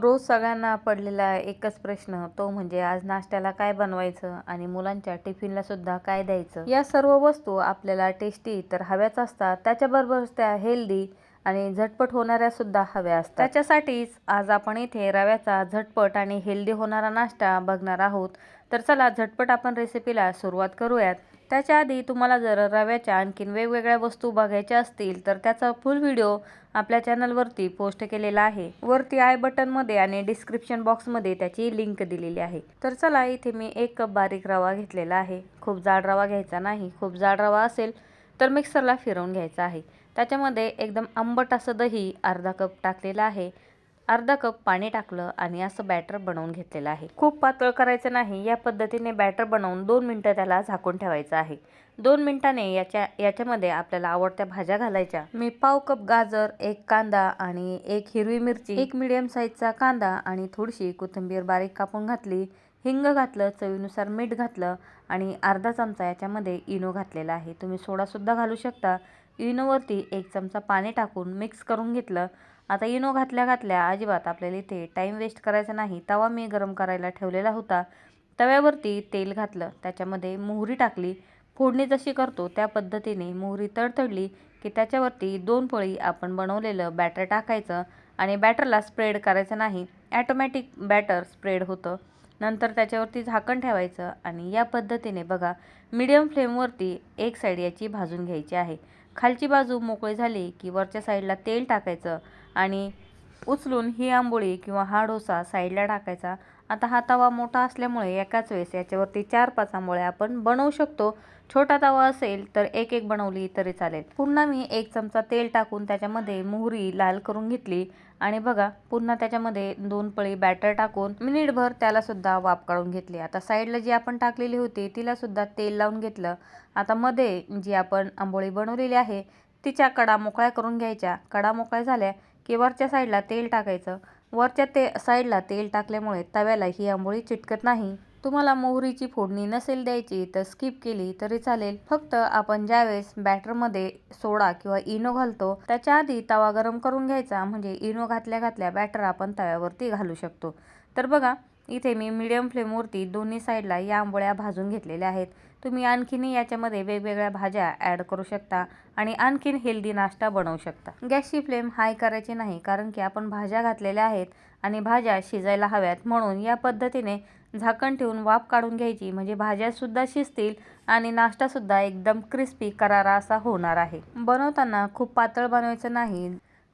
रोज सगळ्यांना पडलेला एकच प्रश्न तो म्हणजे आज नाश्त्याला काय बनवायचं आणि मुलांच्या टिफिनला सुद्धा काय द्यायचं? या सर्व वस्तू आपल्याला टेस्टी तर हव्याच असतात. त्याच्याबरोबर त्या हेल्दी आणि झटपट होणाऱ्या सुद्धा हव्या असतात. त्याच्यासाठीच आज आपण इथे रव्याचा झटपट आणि हेल्दी होणारा नाश्ता बघणार आहोत. तर चला झटपट आपण रेसिपीला सुरुवात करूयात. त्याच्या आधी तुम्हाला जर रव्याच्या आणखीन वेगवेगळ्या वस्तू बघायच्या असतील तर त्याचा फुल व्हिडिओ आपल्या चॅनलवरती पोस्ट केलेला आहे. वरती आय बटनमध्ये आणि डिस्क्रिप्शन बॉक्समध्ये त्याची लिंक दिलेली आहे. तर चला इथे मी एक कप बारीक रवा घेतलेला आहे. खूप जाड रवा घ्यायचा नाही. खूप जाड रवा असेल तर मिक्सरला फिरवून घ्यायचा आहे. त्याच्यामध्ये एकदम आंबट असं दही अर्धा कप टाकलेलं आहे. अर्धा कप पाणी टाकलं आणि असं बॅटर बनवून घेतलेलं आहे. खूप पातळ करायचं नाही या पद्धतीने बॅटर बनवून दोन मिनटं त्याला झाकून ठेवायचं आहे. दोन मिनिटाने याच्या याच्यामध्ये आपल्याला आवडत्या भाज्या घालायच्या. मी पाव कप गाजर एक कांदा आणि एक हिरवी मिरची एक मिडियम साईजचा कांदा आणि थोडीशी कोथिंबीर बारीक कापून घातली हिंग घातलं चवीनुसार मीठ घातलं आणि अर्धा चमचा याच्यामध्ये इनो घातलेला आहे. तुम्ही सोडासुद्धा घालू शकता. इनोवरती एक चमचा पाणी टाकून मिक्स करून घेतलं. आता इनो घातल्या घातल्या अजिबात आपल्याला इथे टाईम वेस्ट करायचा नाही. तवा मी गरम करायला ठेवलेला होता. तव्यावरती तेल घातलं. त्याच्यामध्ये मोहरी टाकली. फोडणी जशी करतो त्या पद्धतीने मोहरी तडतडली की त्याच्यावरती दोन पोळी आपण बनवलेलं बॅटर टाकायचं आणि बॅटरला स्प्रेड करायचं नाही. ॲटोमॅटिक बॅटर स्प्रेड होतं. नंतर त्याच्यावरती झाकण ठेवायचं आणि या पद्धतीने बघा मीडियम फ्लेमवरती एक साईड याची भाजून घ्यायची आहे. खालची बाजू मोकळी झाली की वरच्या साईडला तेल टाकायचं आणि उचलून ही आंबोळी किंवा हा डोसा साईडला टाकायचा. आता हा तवा मोठा असल्यामुळे एकाच वेळेस याच्यावरती चार पाच आंबोळ्या आपण बनवू शकतो. छोटा तवा असेल तर एक एक बनवली तरी चालेल. पुन्हा मी एक चमचा तेल टाकून त्याच्यामध्ये मोहरी लाल करून घेतली. आणि बघा पुन्हा त्याच्यामध्ये दोन पळी बॅटर टाकून मिनिटभर त्याला सुद्धा वाफ काढून घेतली. आता साईडला जी आपण टाकलेली होती तिला सुद्धा तेल लावून घेतलं. आता मध्ये जी आपण आंबोळी बनवलेली आहे तिच्या कडा मोकळ्या करून घ्यायच्या. कडा मोकळ्या झाल्या की वरच्या साईडला तेल टाकायचं. वरच्या ते साईडला तेल टाकल्यामुळे तव्याला ही आंबोळी चिटकत नाही. तुम्हाला मोहरीची फोडणी नसेल द्यायची तर स्किप केली तरी चालेल. फक्त आपण ज्यावेळेस बॅटरमध्ये सोडा किंवा इनो घालतो त्याच्या आधी तवा गरम करून घ्यायचा. म्हणजे इनो घातल्या घातल्या बॅटर आपण तव्यावरती घालू शकतो. तर बघा इथे मी मीडियम फ्लेमवरती दोन्ही साईडला या आंबोळ्या भाजून घेतलेल्या आहेत. तुम्ही आणखीनही याच्यामध्ये वेगवेगळ्या भाज्या ॲड करू शकता आणि आणखीन हेल्दी नाश्ता बनवू शकता. गॅसची फ्लेम हाय करायची नाही कारण की आपण भाज्या घातलेल्या आहेत आणि भाज्या शिजायला हव्यात. म्हणून या पद्धतीने झाकण ठेवून वाफ काढून घ्यायची म्हणजे भाज्यासुद्धा शिजतील आणि नाश्तासुद्धा एकदम क्रिस्पी करारा असा होणार आहे. बनवताना खूप पातळ बनवायचं नाही.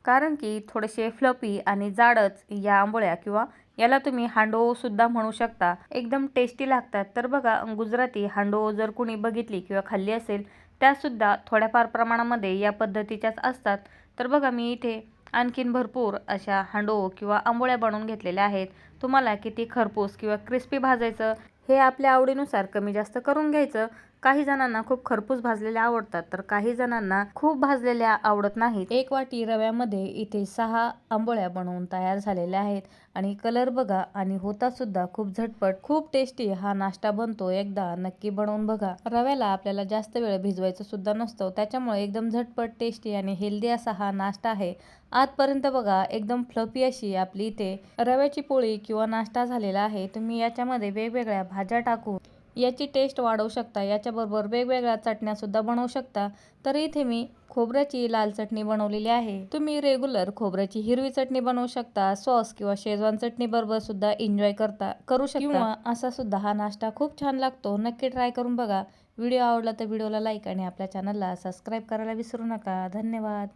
कारण की थोडेसे फ्लपी आणि जाडच या आंबोळ्या किंवा याला तुम्ही हांडो सुद्धा म्हणू शकता. एकदम टेस्टी लागतात. तर बघा गुजराती हांडो जर कुणी बघितली किंवा खाल्ली असेल त्यासुद्धा थोड्याफार प्रमाणामध्ये या पद्धतीच्याच असतात. तर बघा मी इथे आणखीन भरपूर अशा हांडो किंवा आंबोळ्या बनवून घेतलेल्या आहेत. तुम्हाला किती खरपूस किंवा क्रिस्पी भाजायचं हे आपल्या आवडीनुसार कमी जास्त करून घ्यायचं. काही जणांना खूप खरपूस भाजलेल्या आवडतात तर काही जणांना खूप भाजलेल्या आवडत नाहीत. एक वाटी रव्यामध्ये इथे सहा आंबोळ्या बनवून तयार झालेल्या आहेत आणि कलर बघा आणि होता सुद्धा खूप झटपट खूप टेस्टी हा नाश्ता बनतो. एकदा नक्की बनवून बघा. रव्याला आपल्याला जास्त वेळ भिजवायचं सुद्धा नसतो. त्याच्यामुळे एकदम झटपट टेस्टी आणि हेल्दी असा हा नाश्ता आहे. आजपर्यंत बघा एकदम फ्लफी अशी आपली इथे रव्याची पोळी किंवा नाश्ता झालेला आहे. तुम्ही याच्यामध्ये वेगवेगळ्या भाज्या टाकून याची टेस्ट वाढवू शकता. याच्याबरोबर वेगवेगळ्या चटण्यासुद्धा बनवू शकता. तर इथे मी खोबऱ्याची लाल चटणी बनवलेली आहे. तुम्ही रेग्युलर खोबऱ्याची हिरवी चटणी बनवू शकता. सॉस किंवा शेजवान चटणी बरोबर सुद्धा एन्जॉय करता करू शकता. किंवा असा सुद्धा हा नाश्ता खूप छान लागतो. नक्की ट्राय करून बघा. व्हिडिओ आवडला तर व्हिडिओला लाईक आणि आपल्या चॅनलला सबस्क्राईब करायला विसरू नका. धन्यवाद.